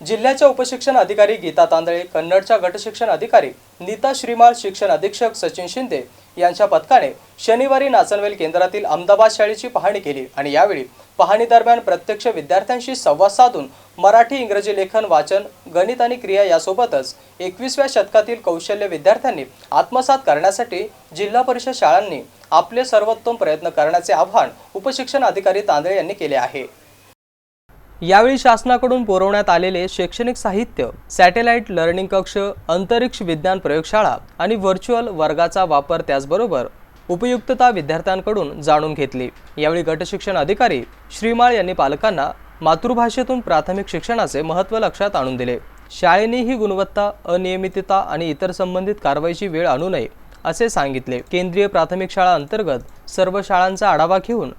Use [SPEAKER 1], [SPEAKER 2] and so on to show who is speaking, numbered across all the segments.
[SPEAKER 1] जिल्ह्याच्या उपशिक्षण अधिकारी गीता तांदळे कन्नडच्या गटशिक्षण अधिकारी नीता श्रीमाल शिक्षण अधीक्षक सचिन शिंदे यांच्या पथकाने शनिवारी नाचनवेल केंद्रातील अहमदाबाद शाळेची पाहणी केली आणि यावेळी पाहणी दरम्यान प्रत्यक्ष विद्यार्थ्यांशी संवाद साधून मराठी इंग्रजी लेखन वाचन गणित आणि क्रिया यासोबतच एकवीसव्या शतकातील कौशल्य विद्यार्थ्यांनी आत्मसात करण्यासाठी जिल्हा परिषद शाळांनी आपले सर्वोत्तम प्रयत्न करण्याचे आवाहन उपशिक्षण अधिकारी तांदळे यांनी केले आहे. यावेळी शासनाकडून पुरवण्यात आलेले शैक्षणिक साहित्य सॅटेलाइट लर्निंग कक्ष अंतरिक्ष विज्ञान प्रयोगशाळा आणि व्हर्च्युअल वर्गाचा वापर त्याचबरोबर उपयुक्तता विद्यार्थ्यांकडून जाणून घेतली. यावेळी गटशिक्षण अधिकारी श्रीमाळ यांनी पालकांना मातृभाषेतून प्राथमिक शिक्षणाचे महत्त्व लक्षात आणून दिले. शाळेने ही गुणवत्ता अनियमितता आणि इतर संबंधित कारवाईची वेळ आणू नये असे सांगितले. केंद्रीय प्राथमिक शाळा अंतर्गत सर्व शाळांचा आढावा घेऊन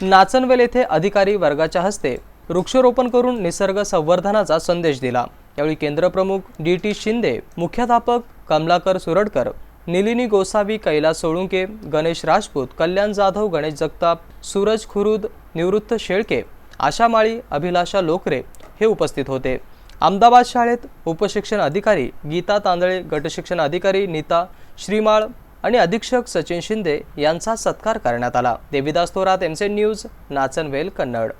[SPEAKER 1] नाचनवेल येथे अधिकारी वर्गाच्या हस्ते वृक्षारोपण करून निसर्ग संवर्धनाचा संदेश दिला. यावेळी केंद्रप्रमुख डी टी शिंदे मुख्याध्यापक कमलाकर सुरडकर निलिनी गोसावी कैलास सोळुंके गणेश राजपूत कल्याण जाधव गणेश जगताप सूरज खुरुद निवृत्त शेळके आशा माळी अभिलाषा लोकरे हे उपस्थित होते. अहमदाबाद शाळेत उपशिक्षण अधिकारी गीता तांदळे गटशिक्षण अधिकारी नीता श्रीमाळ आणि अधीक्षक सचिन शिंदे यांचा सत्कार करण्यात आला. देविदास थोरात एमचे न्यूज नाचनवेल कन्नड.